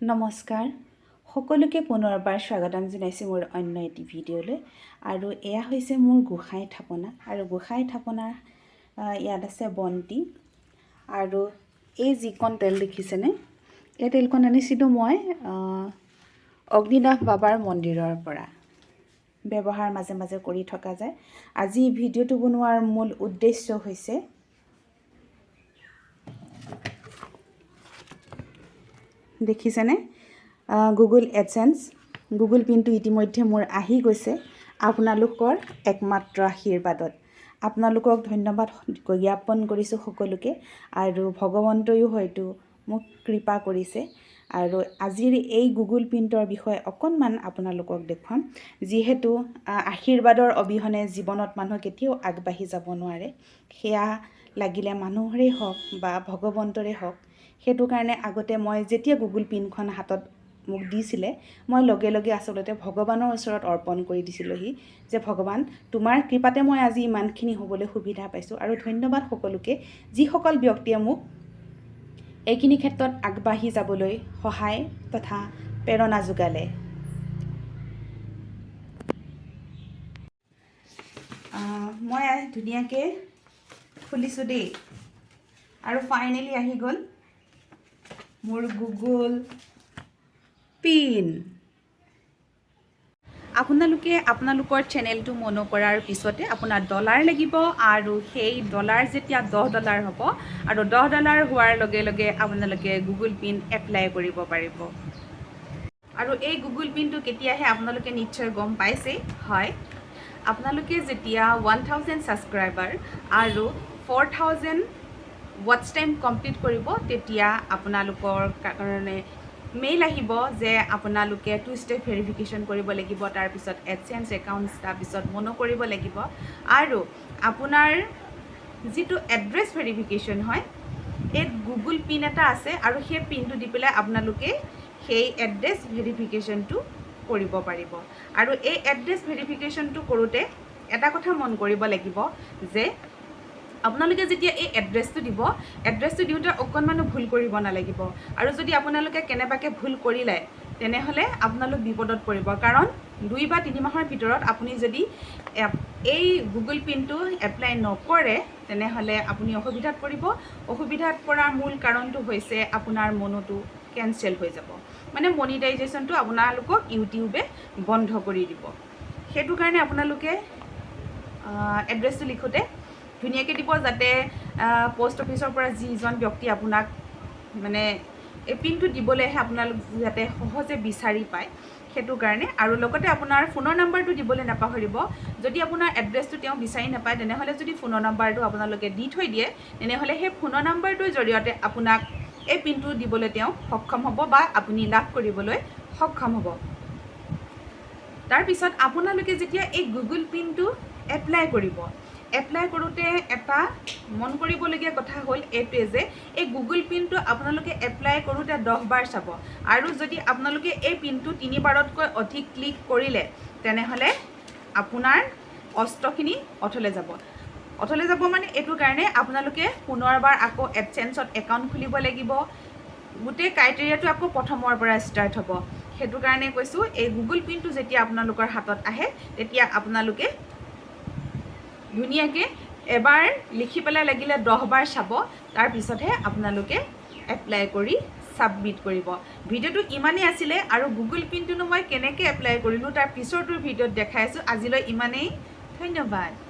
নমস্কাৰ। সকলোকে পুনৰবাৰ স্বাগতম জনাইছোঁ মোৰ অন্য এটি ভিডিঅ'লৈ। আৰু এয়া হৈছে মোৰ গোঁসাই থাপনা। আৰু গোঁসাই থাপনাৰ ইয়াত আছে বন্তি। আৰু এই যিকণ তেল দেখিছেনে এই তেলকণ আনিছিলোঁ মই অগ্নিনাভ বাবাৰ মন্দিৰৰ পৰা। ব্যৱহাৰ মাজে মাজে কৰি থকা যায়। আজি ভিডিঅ'টো বনোৱাৰ মূল উদ্দেশ্য হৈছে দেখিছেনে? গুগল এডচেঞ্চ গুগল পিনটো ইতিমধ্যে মোৰ আহি গৈছে আপোনালোকৰ একমাত্ৰ আশীৰ্বাদত। আপোনালোকক ধন্যবাদ জ্ঞাপন কৰিছোঁ সকলোকে আৰু ভগৱন্তয়ো হয়তো মোক কৃপা কৰিছে। আৰু আজিৰ এই গুগল পিণ্টৰ বিষয়ে অকণমান আপোনালোকক দেখুৱাম। যিহেতু আশীৰ্বাদৰ অবিহনে জীৱনত মানুহ কেতিয়াও আগবাঢ়ি যাব নোৱাৰে। সেয়া লাগিলে মানুহৰে হওক বা ভগৱন্তৰে হওক সেইটো কাৰণে আগতে মই যেতিয়া গুগল পিনখন হাতত মোক দিছিলে মই লগে লগে আচলতে ভগৱানৰ ওচৰত অৰ্পণ কৰি দিছিলোঁহি যে ভগৱান তোমাৰ কৃপাতে মই আজি ইমানখিনি হ'বলৈ সুবিধা পাইছোঁ আৰু ধন্যবাদ সকলোকে যিসকল ব্যক্তিয়ে মোক এইখিনি ক্ষেত্ৰত আগবাঢ়ি যাবলৈ সহায় তথা প্ৰেৰণা যোগালে। মই ধুনীয়াকৈ খুলিছোঁ দেই। আৰু ফাইনেলি আহি গ'ল। মোৰ গুগল পিন। আপোনালোকে আপোনালোকৰ চেনেলটো মনো কৰাৰ পিছতে আপোনাৰ ডলাৰ লাগিব আৰু সেই ডলাৰ যেতিয়া দহ ডলাৰ হ'ব আৰু দহ ডলাৰ হোৱাৰ লগে লগে আপোনালোকে গুগল পিন এপ্লাই কৰিব পাৰিব। আৰু এই গুগল পিনটো কেতিয়া আহে আপোনালোকে নিশ্চয় গম পাইছেই। হয়, আপোনালোকে যেতিয়া ওৱান থাউজেণ্ড ছাবস্ক্ৰাইবাৰ আৰু ফ'ৰ থাউজেণ্ড ৱাটচ টাইম কমপ্লিট কৰিব তেতিয়া আপোনালোকৰ কাৰণে মেইল আহিব যে আপোনালোকে টু ষ্টেপ ভেৰিফিকেশ্যন কৰিব লাগিব তাৰপিছত এডচেঞ্চ একাউণ্টছ তাৰপিছত মনো কৰিব লাগিব। আৰু আপোনাৰ যিটো এড্ৰেছ ভেৰিফিকেশ্যন হয় এই গুগল পিন এটা আছে আৰু সেই পিনটো দি পেলাই আপোনালোকে সেই এড্ৰেছ ভেৰিফিকেশ্যনটো কৰিব পাৰিব। আৰু এই এড্ৰেছ ভেৰিফিকেশ্যনটো কৰোঁতে এটা কথা মন কৰিব লাগিব যে আপোনালোকে যেতিয়া এই এড্ৰেছটো দিব এড্ৰেছটো দিওঁতে অকণমানো ভুল কৰিব নালাগিব। আৰু যদি আপোনালোকে কেনেবাকৈ ভুল কৰিলে, তেনেহ'লে আপোনালোক বিপদত পৰিব। কাৰণ, দুই বা তিনি মাহৰ ভিতৰত আপুনি যদি এই গুগল পিনটো এপ্লাই নকৰে, তেনেহ'লে আপুনি অসুবিধাত পৰিব। অসুবিধাত পৰাৰ মূল কাৰণটো হৈছে আপোনাৰ মনোটো কেঞ্চেল হৈ যাব। মানে মনিটাইজেশ্যনটো আপোনালোকক ইউটিউবে বন্ধ কৰি দিব। সেইটো কাৰণে আপোনালোকে এড্ৰেছটো লিখোঁতে ধুনীয়াকৈ দিব যাতে প'ষ্ট অফিচৰ পৰা যিজন ব্যক্তি আপোনাক মানে এই পিনটো দিবলৈ আহে আপোনালোক যাতে সহজে বিচাৰি পায় সেইটো কাৰণে। আৰু লগতে আপোনাৰ ফোনৰ নাম্বাৰটো দিবলৈ নাপাহৰিব। যদি আপোনাৰ এড্ৰেছটো তেওঁ বিচাৰি নাপায় তেনেহ'লে যদি ফোনৰ নাম্বাৰটো আপোনালোকে দি থৈ দিয়ে তেনেহ'লে সেই ফোনৰ নাম্বাৰটোৰ জৰিয়তে আপোনাক এই পিনটো দিবলৈ তেওঁ সক্ষম হ'ব বা আপুনি লাভ কৰিবলৈ সক্ষম হ'ব। তাৰপিছত আপোনালোকে যেতিয়া এই গুগল পিনটো এপ্লাই কৰিব এপ্লাই কৰোঁতে এটা মন কৰিবলগীয়া কথা হ'ল এইটোৱে যে, এই গুগল পিনটো আপোনালোকে এপ্লাই কৰোঁতে দহবাৰ চাব। আৰু যদি আপোনালোকে এই পিনটো তিনিবাৰতকৈ অধিক ক্লিক কৰিলে, তেনেহ'লে আপোনাৰ অস্ত্ৰখিনি অথলে যাব। অথলে যাব মানে এইটো কাৰণে আপোনালোকে পুনৰবাৰ আকৌ এডচেঞ্চত একাউণ্ট খুলিব লাগিব। গোটেই ক্ৰাইটেৰিয়াটো আকৌ প্ৰথমৰ পৰা ষ্টাৰ্ট হ'ব। সেইটো কাৰণে কৈছোঁ, এই গুগল পিনটো যেতিয়া আপোনালোকৰ হাতত আহে, তেতিয়া আপোনালোকে ধুনীয়াকৈ এবাৰ লিখি পেলাই লাগিলে দহবাৰ চাব। তাৰপিছতহে আপোনালোকে এপ্লাই কৰি ছাবমিট কৰিব। ভিডিঅ'টো ইমানেই আছিলে আৰু গুগল পিনটোনো মই কেনেকৈ এপ্লাই কৰিলোঁ, তাৰ পিছৰটোৰ ভিডিঅ'ত দেখাই আছোঁ। আজিলৈ ইমানেই। ধন্যবাদ।